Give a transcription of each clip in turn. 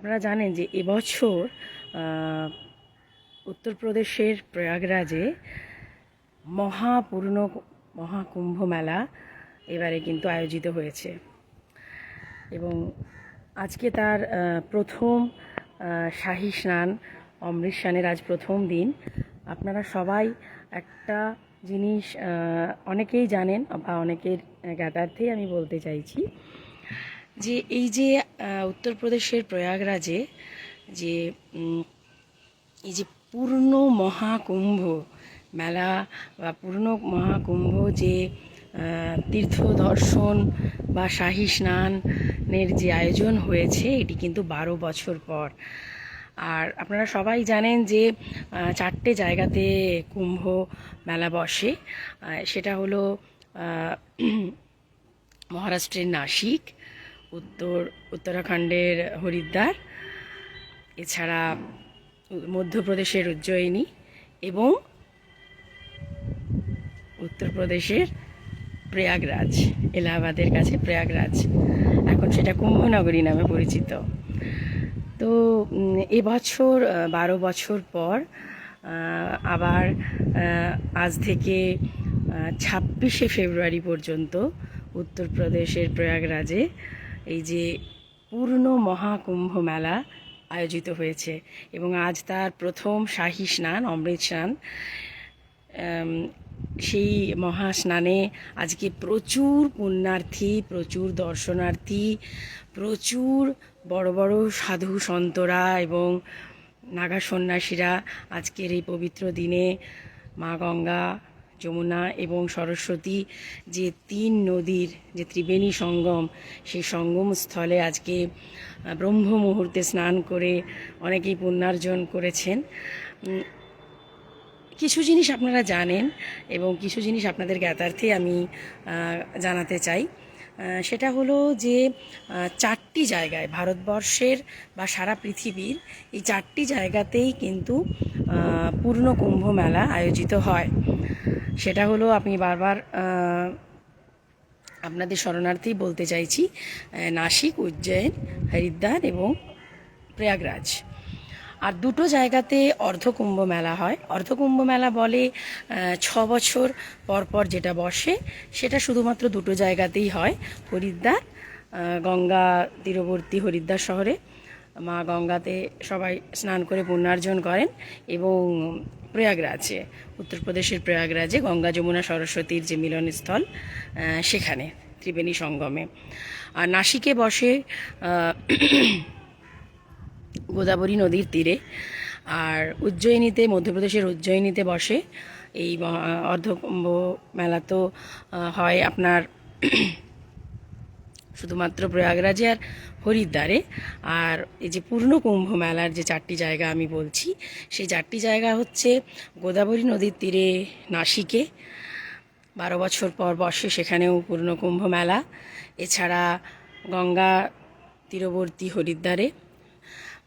আপনারা জানেন যে এবছর উত্তরপ্রদেশের প্রয়াগরাজে মহাপূর্ণ মহাকুম্ভ মেলা এবারে কিন্তু আয়োজিত হয়েছে। এবং আজকে তার প্রথম শাহী স্নান, অমৃত স্নানের আজ প্রথম দিন। আপনারা সবাই একটা জিনিস অনেকেই জানেন বা অনেকের জ্ঞাতার্থেই আমি বলতে চাইছি। যে এই যে উত্তরপ্রদেশের প্রয়াগরাজে যে এই যে পূর্ণ মহাকুম্ভ মেলা বা পূর্ণ মহাকুম্ভ যে তীর্থ দর্শন বা শাহী স্নানের যে আয়োজন হয়েছে, এটি কিন্তু বারো বছর পর। আর আপনারা সবাই জানেন যে চারটে জায়গাতে কুম্ভ মেলা বসে। সেটা হলো মহারাষ্ট্রের নাসিক উত্তর, উত্তরাখণ্ডের হরিদ্বার, এছাড়া মধ্যপ্রদেশের উজ্জয়িনী এবং উত্তরপ্রদেশের প্রয়াগরাজ, এলাহাবাদের কাছে প্রয়াগরাজ। এখন সেটা কুম্ভনগরী নামে পরিচিত। তো এবছর বারো বছর পর আবার আজ থেকে ছাব্বিশে ফেব্রুয়ারি পর্যন্ত উত্তরপ্রদেশের প্রয়াগরাজে এই যে পূর্ণ মহাকুম্ভ মেলা আয়োজিত হয়েছে এবং আজ তার প্রথম শাহী স্নান, অমৃত স্নান। সেই মহাস্নানে আজকে প্রচুর পুণ্যার্থী, প্রচুর দর্শনার্থী, প্রচুর বড় বড় সাধু সন্তরা এবং নাগা সন্ন্যাসীরা আজকের এই পবিত্র দিনে মা গঙ্গা যমুনা এবং সরস্বতী যে তিন নদীর যে ত্রিবেণী সঙ্গম, সেই সঙ্গম স্থলে আজকে ব্রহ্ম মুহূর্তে স্নান করে অনেকেই পুণ্যার্জন করেছেন। কিছু জিনিস আপনারা জানেন এবং কিছু জিনিস আপনাদের জ্ঞাতার্থে আমি জানাতে চাই। সেটা হলো যে চারটি জায়গায় ভারতবর্ষের বা সারা পৃথিবীর এই চারটি জায়গাতেই কিন্তু পূর্ণ কুম্ভ মেলা আয়োজিত হয়। সেটা হলো আমি বারবার আপনাদের শরণার্থী বলতে চাইছি নাসিক, উজ্জয়ন, হরিদ্বার এবং প্রয়াগরাজ। আর দুটো জায়গাতে অর্ধকুম্ভ মেলা হয়। অর্ধকুম্ভ মেলা বলে ছ বছর পর পর যেটা বসে, সেটা শুধুমাত্র দুটো জায়গাতেই হয়। হরিদ্বার গঙ্গা, তীরবর্তী হরিদ্বার শহরে। মা গঙ্গাতে সবাই স্নান করে পুণ্যার্জন করেন এবং প্রয়াগরাজে, উত্তরপ্রদেশের প্রয়াগরাজে গঙ্গা যমুনা সরস্বতীর যে মিলনস্থল সেখানে, ত্রিবেণী সঙ্গমে। আর নাসিকে বসে গোদাবরী নদীর তীরে আর উজ্জয়িনীতে, মধ্যপ্রদেশের উজ্জয়িনীতে বসে এই অর্ধকুম্ভ মেলা তো হয় আপনার শুধুমাত্র প্রয়াগরাজে আর হরিদ্বারে। আর এই যে পূর্ণ কুম্ভ মেলার যে চারটি জায়গা আমি বলছি, সেই চারটি জায়গা হচ্ছে গোদাবরী নদীর তীরে নাসিকে, বারো বছর পর বসে সেখানেও পূর্ণ কুম্ভ মেলা। এছাড়া গঙ্গা তীরবর্তী হরিদ্বারে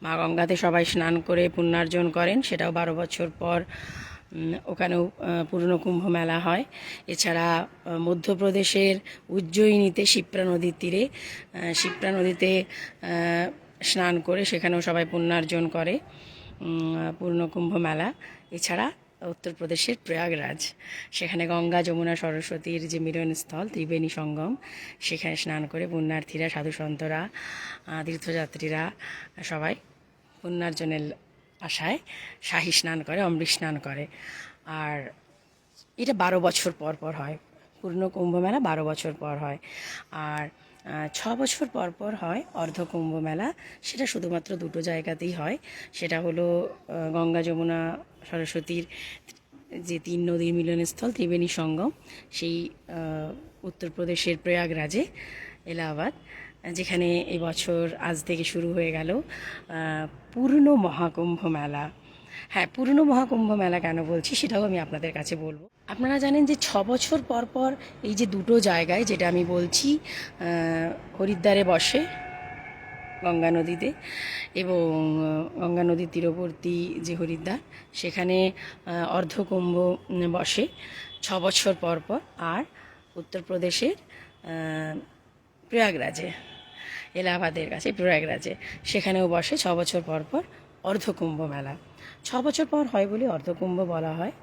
মা গঙ্গাতে সবাই স্নান করে পুণ্যার্জন করেন, সেটাও বারো বছর পর ওখানেও পুরনো কুম্ভ মেলা হয়। এছাড়া মধ্যপ্রদেশের উজ্জয়িনীতে শিপ্রা নদীর তীরে শিপ্রা নদীতে স্নান করে সেখানেও সবাই পুণ্যার্জন করে পূর্ণ কুম্ভ মেলা। এছাড়া, উত্তরপ্রদেশের প্রয়াগরাজ। সেখানে গঙ্গা, যমুনা, সরস্বতীর যে মিলনস্থল ত্রিবেণী সঙ্গম, সেখানে স্নান করে পুণ্যার্থীরা সাধু সন্তরা তীর্থযাত্রীরা সবাই পুণ্যার্জনের আশায় শাহি স্নান করে, অমৃত স্নান করে। আর এটা বারো বছর পর পর হয়। পূর্ণ কুম্ভ মেলা বারো বছর পর হয়। আর ছ বছর পর পর হয় অর্ধ কুম্ভ মেলা সেটা শুধুমাত্র দুটো জায়গাতেই হয়। সেটা হলো গঙ্গা যমুনা সরস্বতীর যে তিন নদীর মিলনস্থল, ত্রিবেণী সঙ্গম, সেই উত্তরপ্রদেশের প্রয়াগরাজে এলাহাবাদ। যেখানে এবছর আজ থেকে শুরু হয়ে গেল পূর্ণ মহাকুম্ভ মেলা। হ্যাঁ পূর্ণ মহাকুম্ভ মেলা কেন বলছি সেটাও আমি আপনাদের কাছে বলব। আপনারা জানেন যে ছ বছর পর পর এই যে দুটো জায়গায় যেটা আমি বলছি হরিদ্বারে বসে, গঙ্গা নদীতে এবং গঙ্গা নদীর তীরবর্তী যে হরিদ্বার, সেখানে অর্ধকুম্ভ বসে ছ বছর পর পর। আর উত্তরপ্রদেশের প্রয়াগরাজে, এলাহাবাদের কাছে, প্রয়াগরাজে। সেখানেও বসে ছ বছর পর পর অর্ধকুম্ভ মেলা। ছ বছর পর হয় বলে অর্ধকুম্ভ বলা হয়,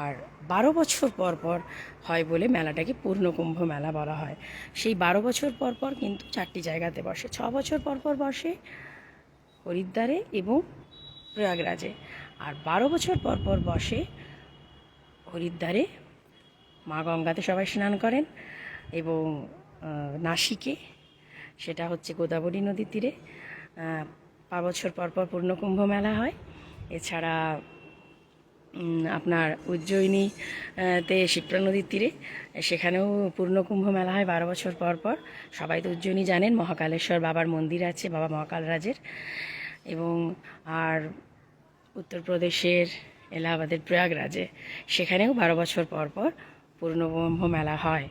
আর বারো বছর পর পর হয় বলে মেলাটাকে পূর্ণকুম্ভ মেলা বলা হয়। সেই বারো বছর পর পর কিন্তু চারটি জায়গাতে বসে। ছ বছর পর পর বসে হরিদ্বারে এবং প্রয়াগরাজে, আর বারো বছর পর পর বসে হরিদ্বারে মা গঙ্গাতে সবাই স্নান করেন এবং নাসিকে, সেটা হচ্ছে গোদাবরী নদীর তীরে। পাঁচ বছর পরপর পর পূর্ণকুম্ভ মেলা হয়। এছাড়া আপনার উজ্জয়িনী তে শিপ্রা নদীর তীরে। সেখানেও পূর্ণকুম্ভ মেলা হয় বারো বছর পর পর। সবাই তো উজ্জয়িনী জানেন, মহাকালেশ্বর বাবার মন্দির আছে, বাবা মহাকালরাজের। এবং আর উত্তরপ্রদেশের এলাহাবাদের প্রয়াগরাজে, সেখানেও বারো বছর পর পর পূর্ণকুম্ভ মেলা হয়।